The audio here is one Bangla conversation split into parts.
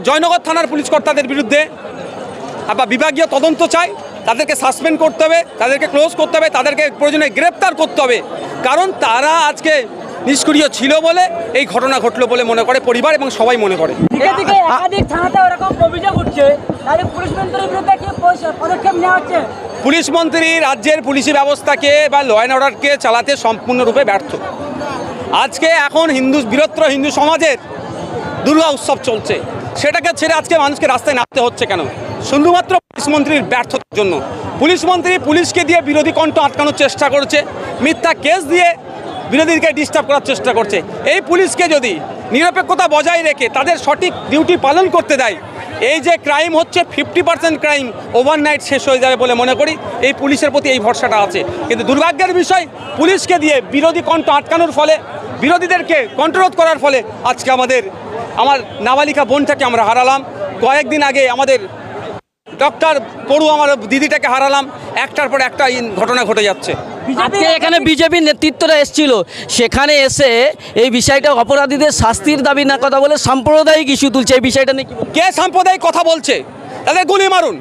জয়নগর থানার পুলিশ কর্তাদের বিরুদ্ধে আবার বিভাগীয় তদন্ত চাই। তাদেরকে সাসপেন্ড করতে হবে তাদেরকে ক্লোজ করতে হবে তাদেরকে প্রয়োজনে গ্রেপ্তার করতে হবে। কারণ তারা আজকে নিষ্ক্রিয় ছিল বলে এই ঘটনা ঘটলো বলে মনে করে পরিবার এবং সবাই মনে করে। দিকে দিকে একাধিক থানাতে ওরকম অভিযোগ উঠছে। তাহলে পুলিশ মন্ত্রীর বিরুদ্ধে কি পস- পদক্ষেপ নেওয়া হচ্ছে? পুলিশ মন্ত্রী রাজ্যের পুলিশি ব্যবস্থাকে বা ল অ্যান্ড অর্ডারকে চালাতে সম্পূর্ণরূপে ব্যর্থ। আজকে এখন হিন্দু বৃহত্তর হিন্দু সমাজের দুর্গা উৎসব চলছে। সেটাকে ছেড়ে আজকে মানুষকে রাস্তায় নামতে হচ্ছে কেন? শুধুমাত্র পুলিশ মন্ত্রীর ব্যর্থতার জন্য। পুলিশ মন্ত্রী পুলিশকে দিয়ে বিরোধী কণ্ঠ আটকানোর চেষ্টা করছে, মিথ্যা কেস দিয়ে বিরোধীকে ডিস্টার্ব করার চেষ্টা করছে। এই পুলিশকে যদি নিরপেক্ষতা বজায় রেখে তাদের সঠিক ডিউটি পালন করতে দেয় এই যে ক্রাইম হচ্ছে ফিফটি পার্সেন্ট ক্রাইম ওভারনাইট শেষ হয়ে যাবে বলে মনে করি। এই পুলিশের প্রতি এই ভরসাটা আছে। কিন্তু দুর্ভাগ্যের বিষয়, পুলিশকে দিয়ে বিরোধী কণ্ঠ আটকানোর ফলে, বিরোধীদেরকে কন্ট্রোল করার ফলে আজকে আমাদের, আমার নাবালিকা বোনটাকে আমরা হারালাম। কয়েকদিন আগে আমাদের ডক্টর পড়ু আমার দিদিটাকে হারালাম। একটার পর একটা ঘটনা ঘটে যাচ্ছে। আজকে এখানে বিজেপির নেতৃত্বরা এসেছিল। সেখানে এসে এই বিষয়টা অপরাধীদের শাস্তির দাবি না কথা বলে সাম্প্রদায়িক ইস্যু তুলছে। এই বিষয়টা নিয়ে কে সাম্প্রদায়িক কথা বলছে? তাদের গুলি মারুন।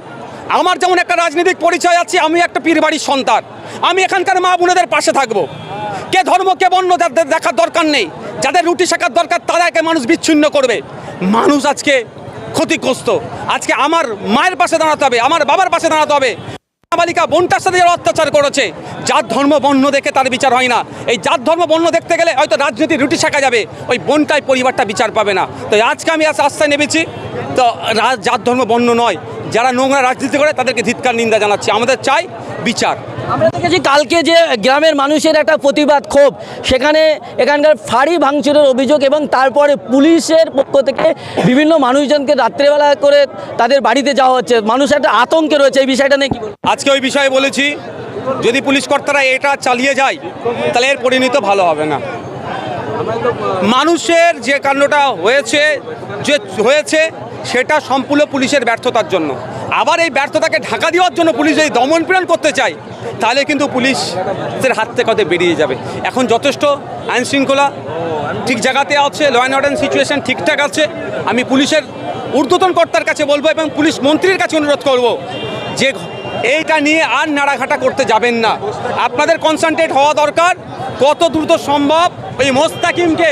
আমার যেমন একটা রাজনৈতিক পরিচয় আছে আমি একটা পীর বাড়ির সন্তান। আমি এখানকার মা বোনেদের পাশে থাকব। কে ধর্ম কে বর্ণ তাদের দেখার দরকার নেই যাদের রুটি শেখার দরকার তারা একে মানুষ বিচ্ছিন্ন করবে। মানুষ আজকে ক্ষতিগ্রস্ত। আজকে আমার মায়ের পাশে দাঁড়াতে হবে আমার বাবার পাশে দাঁড়াতে হবে। নাবালিকা বোনটার সাথে যারা অত্যাচার করেছে, জাত ধর্ম বর্ণ দেখে তার বিচার হয় না। এই জাত ধর্ম বর্ণ দেখতে গেলে হয়তো রাজনীতি রুটি শেখা যাবে, ওই বোনটাই পরিবারটা বিচার পাবে না। তো আজকে আমি আজ আশ্বাস নেমেছি। তো জাত ধর্ম বর্ণ নয় যারা নোংরা রাজনীতি করে তাদেরকে ধিৎকার নিন্দা জানাচ্ছি। আমাদের চাই বিচার। আমরা দেখেছি কালকে যে গ্রামের মানুষের একটা প্রতিবাদ ক্ষোভ সেখানে এখানকার ফাঁড়ি ভাঙচুরের অভিযোগ এবং তারপরে পুলিশের পক্ষ থেকে বিভিন্ন মানুষজনকে রাত্রেবেলা করে তাদের বাড়িতে যাওয়া হচ্ছে। মানুষ একটা আতঙ্কে রয়েছে এই বিষয়টা নিয়ে কি আজকে ওই বিষয়ে বলেছি যদি পুলিশ কর্তারা এটা চালিয়ে যায় তাহলে এর পরিণত ভালো হবে না। মানুষের যে কাণ্ডটা হয়েছে যে হয়েছে সেটা সম্পূর্ণ পুলিশের ব্যর্থতার জন্য। আবার এই ব্যর্থতাকে ঢাকা দেওয়ার জন্য পুলিশ যদি দমন পীড়ন করতে চায়, তাহলে কিন্তু পুলিশের হাত থেকে হয়তো বেরিয়ে যাবে। এখন যথেষ্ট আইন শৃঙ্খলা ঠিক জায়গাতে আছে ল অ্যান্ড অর্ডার সিচুয়েশন ঠিকঠাক আছে। আমি পুলিশের ঊর্ধ্বতন কর্তার কাছে বলব এবং পুলিশ মন্ত্রীর কাছে অনুরোধ করব যে এইটা নিয়ে আর নাড়াঘাটা করতে যাবেন না। আপনাদের কনসেন্ট্রেট হওয়া দরকার। কত দ্রুত সম্ভব? ওই মোস্তাকিমকে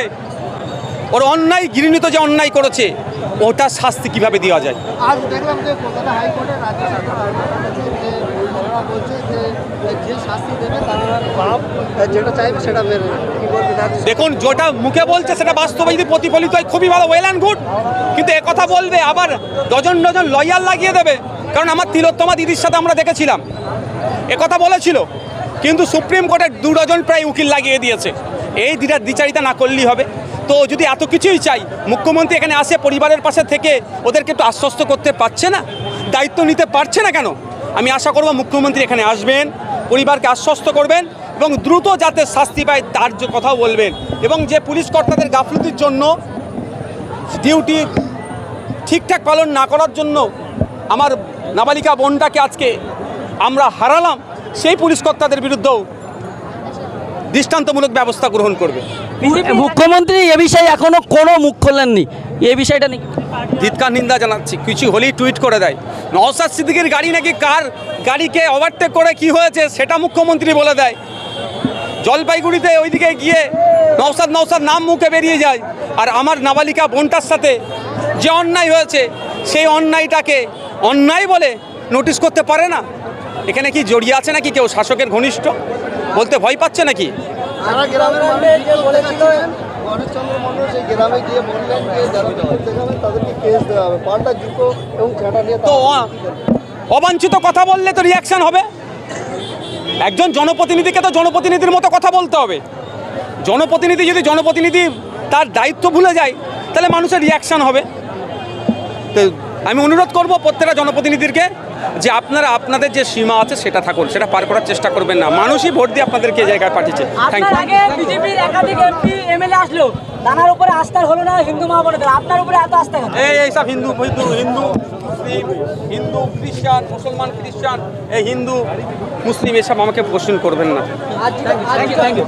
ওর অন্যায় গৃহীত যে অন্যায় করেছে ওটার শাস্তি কীভাবে দেওয়া যায়? আজ দেখলাম যে কলকাতা হাইকোর্টের রাজ্য সরকার যে বলছে যে যে শাস্তি দেবে তারা বাপ যেটা চাইবে সেটা? দেখুন যেটা মুখে বলছে সেটা বাস্তবে যদি প্রতিফলিত হয় খুবই ভালো ওয়েল অ্যান্ড গুড কিন্তু কথা বলবে আবার ডজন ডজন লয়ার লাগিয়ে দেবে। কারণ আমার তিলোত্তমা দিদির সাথে আমরা দেখেছিলাম। কথা বলেছিল। কিন্তু সুপ্রিম কোর্টের দু ডজন প্রায় উকিল লাগিয়ে দিয়েছে। এই দিটা দ্বিচারিতা না করলেই হবে। তো যদি এত কিছুই চাই, মুখ্যমন্ত্রী এখানে আসে পরিবারের পাশে থেকে ওদেরকে একটু আশ্বস্ত করতে পারছে না? দায়িত্ব নিতে পারছে না কেন? আমি আশা করব মুখ্যমন্ত্রী এখানে আসবেন, পরিবারকে আশ্বস্ত করবেন এবং দ্রুত যাতে শাস্তি পায় তার কথাও বলবেন। এবং যে পুলিশ কর্তাদের গাফলতির জন্য ডিউটি ঠিকঠাক পালন না করার জন্য আমার নাবালিকা বোনটাকে আজকে আমরা হারালাম, সেই পুলিশ কর্তাদের বিরুদ্ধেও দৃষ্টান্তমূলক ব্যবস্থা গ্রহণ করবে। মুখ্যমন্ত্রী এ বিষয়ে এখনও কোনো মুখ খোলেননি। এই বিষয়টা নিয়ে কি ধিৎকার নিন্দা জানাচ্ছি। কিছু হলেই টুইট করে দেয়। নওসাদ সিদ্দিকের গাড়ি নাকি কার? গাড়িকে ওভারটেক করে কি হয়েছে সেটা মুখ্যমন্ত্রী বলে দেয়। জলপাইগুড়িতে ওইদিকে গিয়ে নওসাদ নওসাদ নাম মুখে বেরিয়ে যায়। আর আমার নাবালিকা বোনটার সাথে যে অন্যায় হয়েছে সেই অন্যায়টাকে অন্যায় বলে নোটিশ করতে পারে না? এখানে কি জড়িয়ে আছে নাকি কেউ? শাসকের ঘনিষ্ঠ? বলতে ভয় পাচ্ছে নাকি? যারা গ্রামের মানুষ গিয়ে গণেশচন্দ্র মন্ডল সেই গ্রামে গিয়ে বললেন যে যারা দেখাবেন তাদেরকে কেস দেওয়া হবে। পাল্টা জুতো এবং ঝাঁটা নিয়ে তো অবাঞ্ছিত কথা বললে তো রিয়াকশন হবে। একজন জনপ্রতিনিধিকে তো জনপ্রতিনিধির মতো কথা বলতে হবে। জনপ্রতিনিধি যদি জনপ্রতিনিধি তার দায়িত্ব ভুলে যায় তাহলে মানুষের রিয়াকশন হবে। তো আমি অনুরোধ করব প্রত্যেকটা জনপ্রতিনিধিকে যে আপনারা আপনাদের যে সীমা আছে সেটা থাকুন সেটা পার করার চেষ্টা করবেন না। মানুষই ভোট দিয়ে আপনাদেরকে জায়গায় পাঠিয়েছে? থ্যাংক ইউ আগে বিজেপির একাধিক এমপি এমএলএ আসলো তার উপরে আস্থার হলো না হিন্দু মা বোনেদের আপনার উপরে এত আস্থা এই এই সব হিন্দু হিন্দু হিন্দু মুসলিম হিন্দু খ্রিস্টান মুসলমান খ্রিস্টান এই হিন্দু মুসলিম এসব আমাকে কোশ্চেন করবেন না। Thank you thank you